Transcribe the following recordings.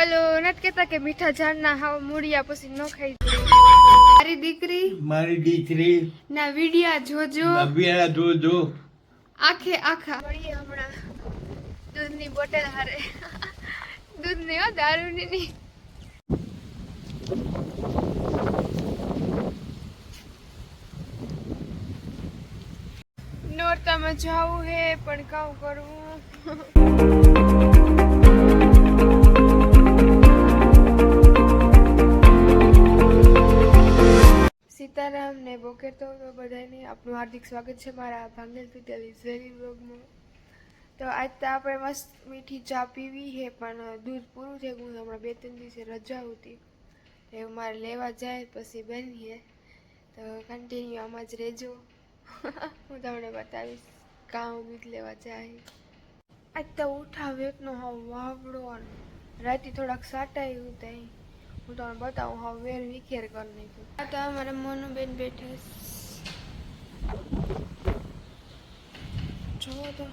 ઓલો નટ કેતા કે મીઠા ઝાડના હાવ મૂળિયા પછી ન ખાઈ. મારી દીકરી? મારી દીકરી. ના વિડિયા જોજો. વિડિયા જોજો. આખે આખા. મળીએ હમણાં. દૂધની બોટલ હારે. દૂધની હો દારૂની નહીં નોરતામાં જાવું હે પણ કાઉ કરવું. સીતારામ ને બોકેર તો બધાને આપનું હાર્દિક સ્વાગત છે મારા ભાંગેલ પીતેલી ઝેરી બ્લોગમાં તો આજ તો આપણે મસ્ત મીઠી ચા પીવી છે, પણ દૂધ પૂરું થઈ ગયું હમણાં બે ત્રણ દિવસે રજા હતી. એવું મારે લેવા જાય, પછી બનીએ. તો કન્ટિન્યુ આમાં જ રહેજો. હું તમને બતાવીશ કામ દૂધ લેવા જાય. આજ તો ઉઠાવ એકનો હાવ વાવડો રાતે થોડાક સાટાયું ત્યાં હું તમને બતાવું હવે વેર વિખેર કરી નાખ્યું આ તો અમારા મોનુબેન બેઠા છે. જુઓ તો.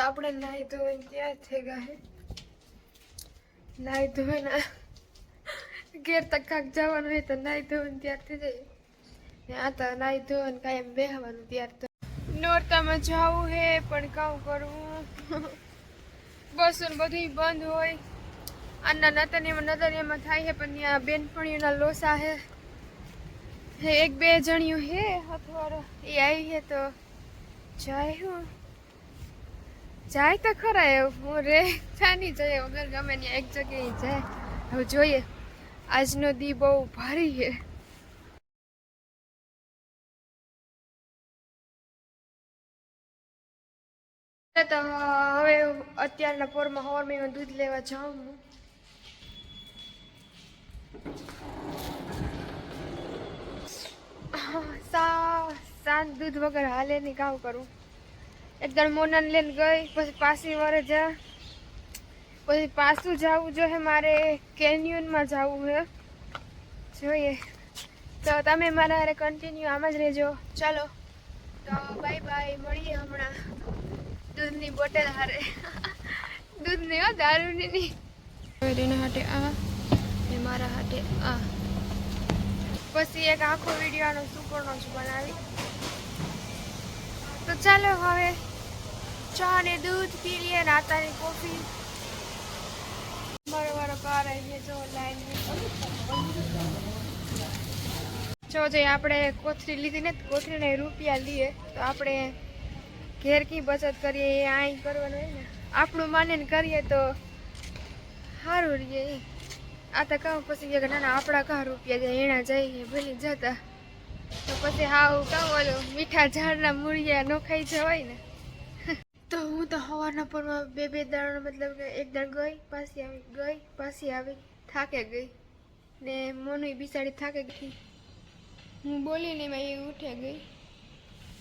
આપણે નાહી ધોઈને ત્યાં થઈ ગયા નાહી ધોઈને ઘેર તક કાંક જવાનું હોય તો નાહી ધોવાનું ત્યાર થઈ જાય. ને આ તો નાહી ધોઈને કાયમ બેહવાનું ત્યાર તો. નોરતામાં જવું હે, પણ કાઉ કરવું? બસો બધું બંધ હોય. આના નતનિયામાં નતનિયામાં થાય છે પણ ત્યાં બેનપણીઓના લોસા હે. હે, એક બે જણિયું હે અથવા એ આવી હે તો જાય હું. જાય તો ખરા એવું હું રે. ચાની જાય વગર ગમે ત્યાં એક જગ્યાએ જાય. હવે જોઈએ. આજનો દી બહુ ભારી છે. તો હવે અત્યારના પોરમાં હવારમાં દૂધ લેવા જાઉં હું. સાંજ દૂધ વગર હાલે નહીં કાવ કરું. એકદમ મોનાને લઈને ગઈ, પછી પાછી વરે જા. પછી પાછું જવું જોઈએ મારે કેન્યુનમાં જવું છે જોઈએ. તો તમે મારા હારે કન્ટિન્યુ આમ જ રહેજો. ચાલો. તો બાય બાય મળીએ હમણાં. દૂધની બોટલ હારે. દૂધની હો દારૂની. નહીં એના હાટે આ ને મારા હાટે આ. પછી એક આખો વિડીયોનો સુપરનો જ બનાવી. તો ચાલો હવે ચા ને દૂધ પી લઈએ નાતાની કોફી. કાર આવી ગયો જો લાઈન જો જે આપણે કોથળી લીધી ને, કોથળીને રૂપિયા લઈએ તો આપણે ઘેર કી બચત કરીએ, એ આઈ કરવાનું હોય ને. આપણું માનીને કરીએ તો સારું રહીએ એ આ તો કહું પછી કે ના ના આપણા કાં રૂપિયા જાય એના જઈએ, ભૂલી જતા. તો પછી હાવ કહું ઓલું મીઠા ઝાડના મૂળિયા ન ખાઈ જવાય ને. તો હું તો સવારના પરમાં બે બે દાડા મતલબ કે એક દાડ ગઈ, પાછી આવી ગઈ, પાછી આવી, થાકે ગઈ. ને મોનું બિસાડી થાકે ગઈ. હું બોલી ને એમાં એ ઉઠે ગઈ.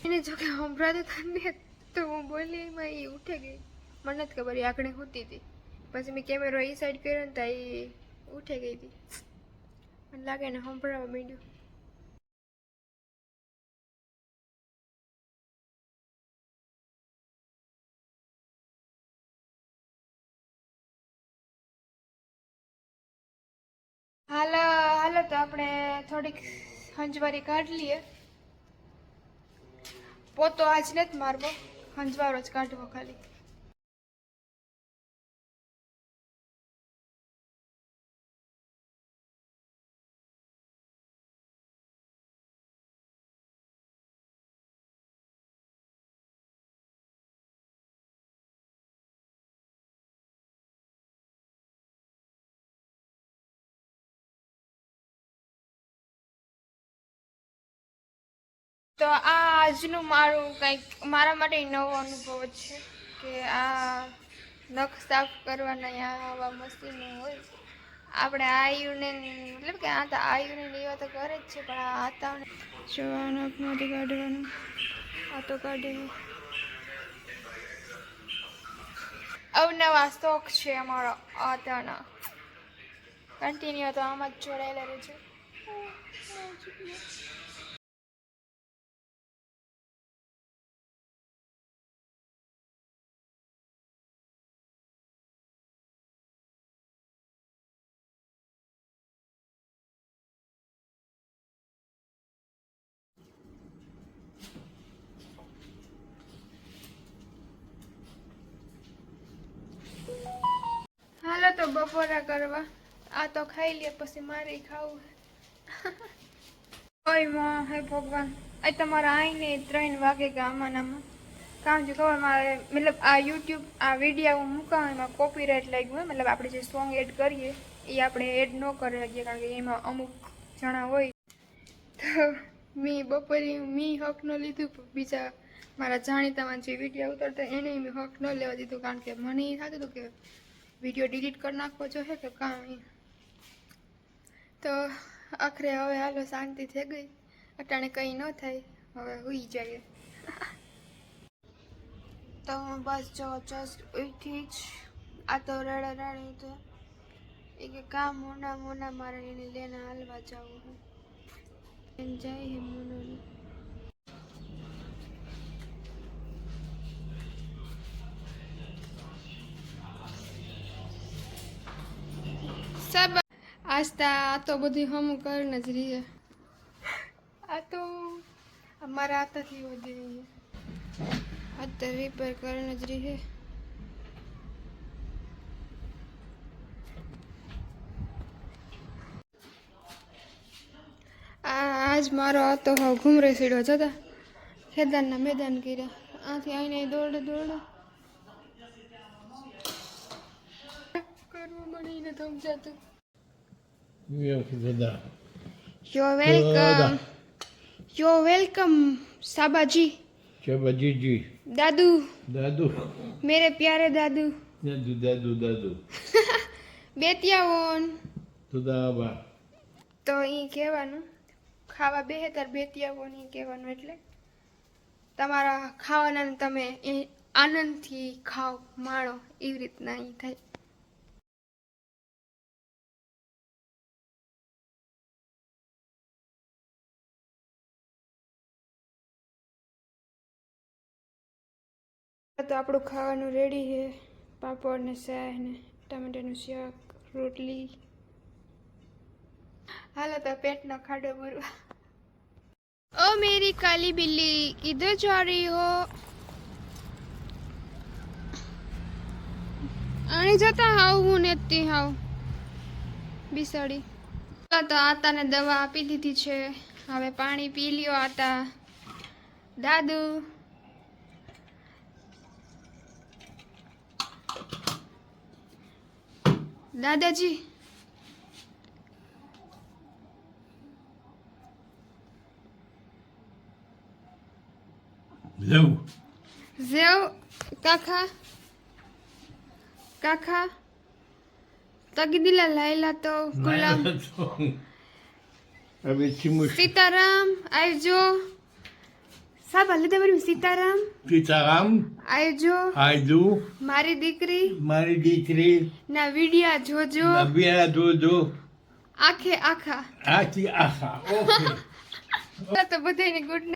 એને જો કે સંભળાતો થાય તો હું બોલી એમાં એ ઉઠે ગઈ. મને નથી ખબર, એ આંકડે હોતી હતી. પછી મેં કેમેરો એ સાઈડ કર્યો ને તો એ ઉઠે ગઈ હતી. મને લાગે ને સંભળાવા માંડ્યું. હાલો હાલો તો આપણે થોડીક હંજવારી કાઢ લઈએ. પોતો આજ નથી મારવો, હંજવારો જ કાઢવો ખાલી. તો આ આજનું મારું કંઈક મારા માટે નવો અનુભવ છે કે આ નખ સાફ કરવાના આવા મશીનો હોય. આપણે આયુને મતલબ કે આ તો આયુને ને એવા તો કરે જ છે પણ આ આતાને જોવાનું આ નખમાંથી કાઢવાનું આ તો કાઢી અવનવા શોખ છે અમારો આતાના. કન્ટિન્યુ તો આમાં જ જોડાયેલા રહેજો. હાલો બપોરા કરવા. આ તો ખાઈ લે, પછી મારે ખાવું ઓયમાં, હે ભગવાન. આ તમારા આઈને ત્રણ વાગે ગામાનામાં કામ છે ખબર મારે, મતલબ આ યુટ્યુબ આ વીડિયો મૂકાવ એમાં કોપીરાઇટ લાગ્યું હોય, મતલબ આપણે જે સોંગ એડ કરીએ, એ આપણે એડ ન કરી શકીએ, કારણ કે એમાં અમુક જણા હોય. તો મેં બપોરે મેં હક ન લીધું, બીજા મારા જાણીતામાં જે વીડિયો ઉતરતા એને મેં હક ન લેવા દીધું, કારણ કે મને એ થતું હતું કે વીડિયો ડિલીટ કરી નાખવો જોઈએ કે એ તો આખરે હવે હાલો શાંતિ થઈ ગઈ. અટાણે કંઈ ન થાય, હવે હુઈ જઈએ. તો હું બસ જો જસ્ટ ઉઠી જ. આ તો રડે રડે તો એ કે કામ મોના મોના, મારે એને લેને હાલવા જવું જાય હે મોનોને. આસ્તા આ તો બધી હમ કરીને જ રહીએ. આ તો અમારા હાથથી વધી તો રિપેર કરીને જ રહીએ. આજ મારો હતો હવે ઘૂમરે સીડો જતા ખેદાનના મેદાન કર્યા. આથી આઈને દોડ દોડ કરવું મળીને સમજાતું. You're welcome. You're welcome, સાબાજી શાબાજીજી દાદુ દાદુ મેરે પ્યારે દાદુ દાદુ દાદુ દાદુ બેતિયાઓન દાબા તો અહીં કહેવાનું ખાવા બેહતર બેતિયાઓન એ કહેવાનું એટલે તમારા ખાવાના તમે એ આનંદથી ખાઓ માણો એવી રીતના અહીં થાય તો આપણું ખાવાનું રેડી છે. પાપડ ને શાક ને ટામેટાનું શાક, રોટલી. હાલો તો પેટનો ખાડો ભરવા. ઓ મેરી કાલી બિલ્લી કિધર જા રહી હો? અહીં જતા હાવ, હું નેતી હાવ. બિસડી. તો આતાને દવા આપી દીધી છે. હવે પાણી પી લ્યો આતા. દાદુ. દાદાજી. જેવ Zeu, કાકા. કાકા. તગીદીલા લાયલા તો ગુલામ. સીતારામ આવજો. સાબા લીધા મારી સીતારામ. સીતારામ. આયજો આજુ મારી દીકરી. મારી દીકરી. ના વિડિયા જોજો. વિડિયા જોજો. આખે આખા. આખી આખા. ઓકે. તો બધાને ગુડ